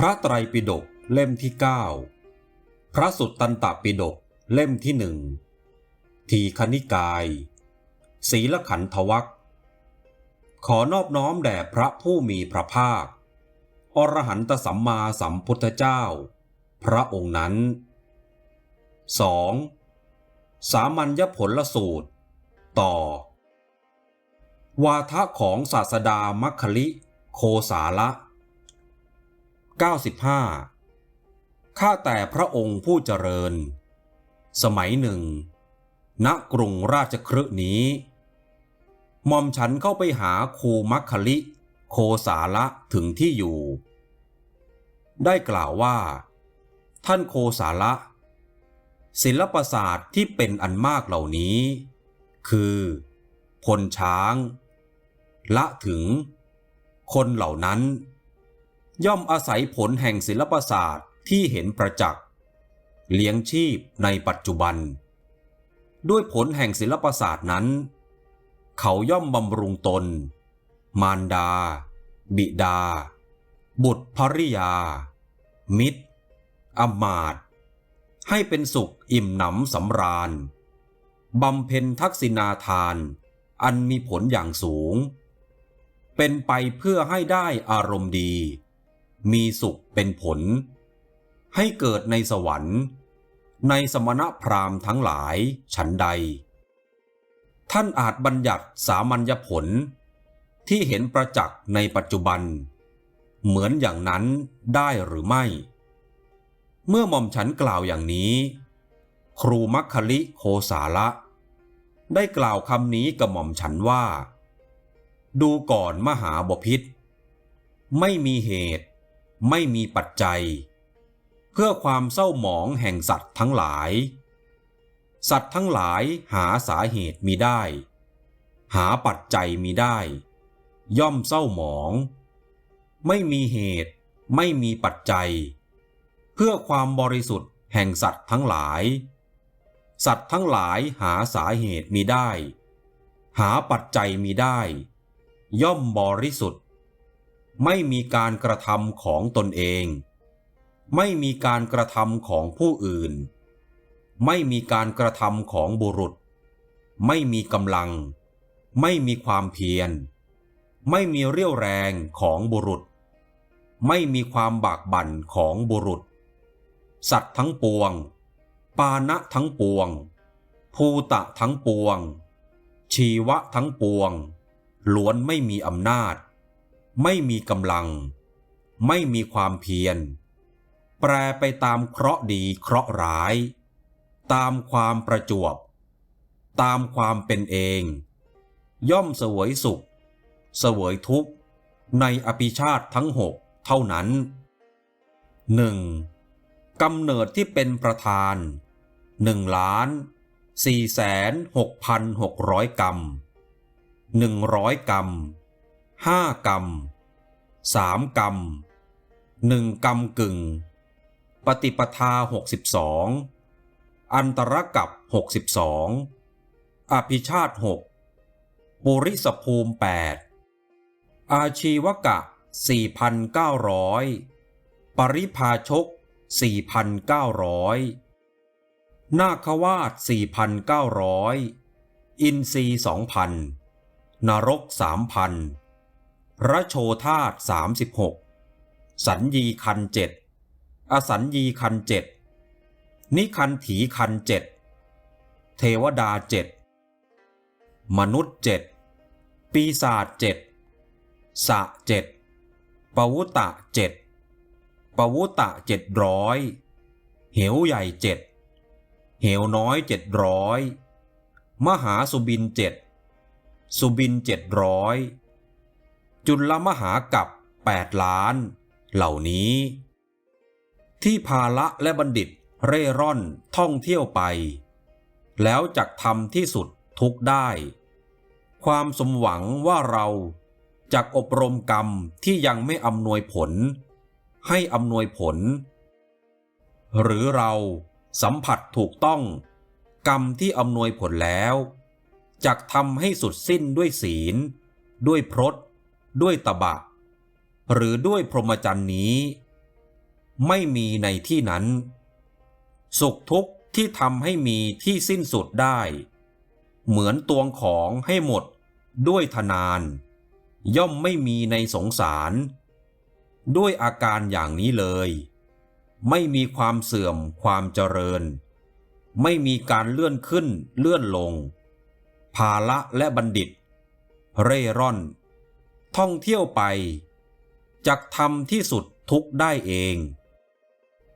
พระไตรปิฎกเล่มที่ 9 พระสุตตันตปิฎกเล่มที่หนึ่งทีคณิกาย ศีลขันธวัคขอนอบน้อมแด่พระผู้มีพระภาค อรหันตสัมมาสัมพุทธเจ้า พระองค์นั้น 2. สามัญญผลลสูตร ต่อ วาทะของศาสดามัคคลิ โคสาละ 95 ข้าแต่พระองค์ผู้เจริญ สมัยหนึ่ง ณกรุงราชครึนี้หม่อมฉันเข้าไปหาครูมัคคลิ โคสาละถึงที่อยู่ ได้กล่าวว่า ท่านโคสาละ ศิลปศาสตร์ที่เป็นอันมากเหล่านี้ คือพลช้าง ละถึง คนเหล่านั้น ย่อมอาศัยผลแห่งศิลปศาสตร์ที่เห็นประจักษ์เลี้ยงชีพในปัจจุบัน ด้วยผลแห่งศิลปศาสตร์นั้น เขาย่อมบำรุงตน มารดา บิดา บุตรภริยา มิตรอมาตให้เป็นสุขอิ่มหนำสำราญบำเพ็ญทักษิณาทาน อันมีผลอย่างสูง เป็นไปเพื่อให้ได้อารมณ์ดี มีสุขเป็นผล ให้เกิดในสวรรค์ ในสมณพราหมณ์ทั้งหลายฉันใด ท่านอาจบัญญัติสามัญญผล ที่เห็นประจักษ์ในปัจจุบัน เหมือนอย่างนั้นได้หรือไม่ เมื่อหม่อมฉันกล่าวอย่างนี้ ครูมัคคลิโคสาละ ได้กล่าวคำนี้กับหม่อมฉันว่า ดูก่อนมหาบพิษไม่มีเหตุ ไม่มีปัจจัย เพื่อความเศร้าหมองแห่งสัตว์ทั้งหลาย สัตว์ทั้งหลายหาสาเหตุมีได้ หาปัจจัยมีได้ ย่อมเศร้าหมอง ไม่มีเหตุ ไม่มีปัจจัย เพื่อความบริสุทธิ์แห่งสัตว์ทั้งหลาย สัตว์ทั้งหลายหาสาเหตุมีได้ หาปัจจัยมีได้ ย่อมบริสุทธิ์ ไม่มีการกระทำของตนเอง ไม่มีการกระทำของผู้อื่น ไม่มีการกระทำของบุรุษ ไม่มีกำลัง ไม่มีความเพียร ไม่มีเรี่ยวแรงของบุรุษ ไม่มีความบากบั่นของบุรุษ สัตว์ทั้งปวง ปานะทั้งปวง ภูตะทั้งปวง ชีวะทั้งปวง ล้วนไม่มีอำนาจ ไม่มีกำลัง ไม่มีความเพียร แปรไปตามเคราะห์ดีเคราะห์ร้าย ตามความประจวบ ตามความเป็นเอง ย่อมเสวยสุข เสวยทุกข์ ในอภิชาติทั้งหกเท่านั้นหนึ่งกำเนิดที่เป็นประธานหนึ่งล้านสี่แสนหกพันหกร้อยกรัมหนึ่งร้อยกรัม ห้ากรัมสามกรัมหนึ่งกรัมกึ่ง ปฏิปทาหกสิบสองอันตรกับหกสิบสองอภิชาติหกปุริสภูมิแปดอาชีวกะสี่พันเก้าร้อยปริพาชกสี่พันเก้าร้อยนาควาสสี่พันเก้าร้อยอินทรีสองพันนรกสามพัน ระโชธาตสามสิบหกสัญญีคันเจ็ดอสัญญีคันเจ็ดนิคันถีคันเจ็ดเทวดาเจ็ดมนุษย์เจ็ดปีศาจเจ็ดสะเจ็ดปวุตะเจ็ดปวุตะเจ็ดร้อยเหวใหญ่เจ็ดเหวน้อยเจ็ดร้อยมหาสุบินเจ็ดสุบินเจ็ดร้อย จุลมหากับแปดล้าน เหล่านี้ ที่ภาละและบัณฑิตเร่ร่อนท่องเที่ยวไป แล้วจักทำที่สุดทุกได้ ความสมหวังว่าเราจักอบรมกรรมที่ยังไม่อำนวยผล ให้อำนวยผล หรือเราสัมผัสถูกต้อง กรรมที่อำนวยผลแล้วจักทำให้สุดสิ้นด้วยศีล ด้วยพรต ด้วยตบะ หรือด้วยพรหมจรรย์นี้ ไม่มีในที่นั้น สุขทุกข์ที่ทำให้มีที่สิ้นสุดได้ เหมือนตวงของให้หมดด้วยทนาน ย่อมไม่มีในสงสาร ด้วยอาการอย่างนี้เลย ไม่มีความเสื่อมความเจริญ ไม่มีการเลื่อนขึ้นเลื่อนลง ภาละและบัณฑิต เร่ร่อน ท่องเที่ยวไปจักทำที่สุดทุกได้เอง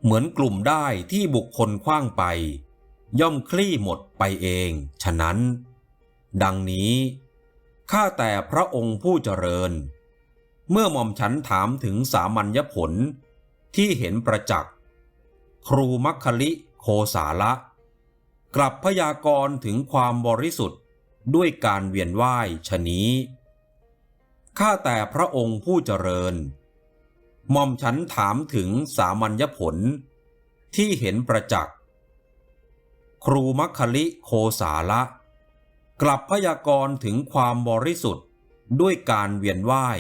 เหมือนกลุ่มได้ที่บุคคลคว้างไป ย่อมคลี่หมดไปเอง ฉะนั้น ดังนี้ข้าแต่พระองค์ผู้เจริญ เมื่อหม่อมฉันถามถึงสามัญญผลที่เห็นประจักษ์ ครูมัคคลิโคสาละ กลับพยากรณ์ถึงความบริสุทธิ์ด้วยการเวียนว่ายชะนี้ ข้าแต่พระองค์ผู้เจริญหม่อมฉันถามถึงสามัญญผล ที่เห็นประจักษ์ ครูมัคคลิโคสาละ กลับพยากรณ์ถึงความบริสุทธิ์ด้วยการเวียนว่าย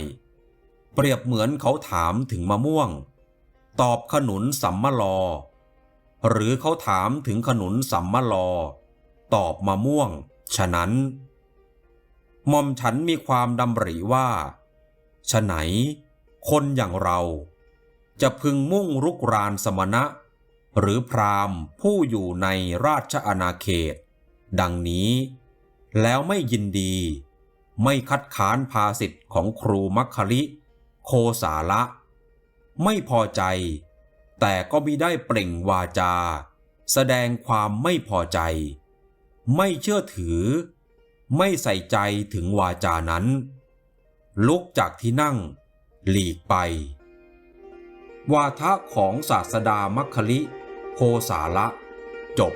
เปรียบเหมือนเขาถามถึงมะม่วง ตอบขนุนสัมมลอ หรือเขาถามถึงขนุนสัมมลอ ตอบมะม่วง ฉะนั้น หม่อมฉันมีความดำริว่าฉะไหน คนอย่างเรา จะพึงมุ่งรุกรานสมณะ หรือพราหมณ์ผู้อยู่ในราชอาณาเขต ดังนี้ แล้วไม่ยินดี ไม่คัดค้านภาสิทธิ์ของครูมัคคลิโคสาละ ไม่พอใจ แต่ก็มิได้เปล่งวาจา แสดงความไม่พอใจ ไม่เชื่อถือ ไม่ใส่ใจถึงวาจานั้น ลุกจากที่นั่ง หลีกไป วาทะของศาสดามัคคลิโคสาละ จบ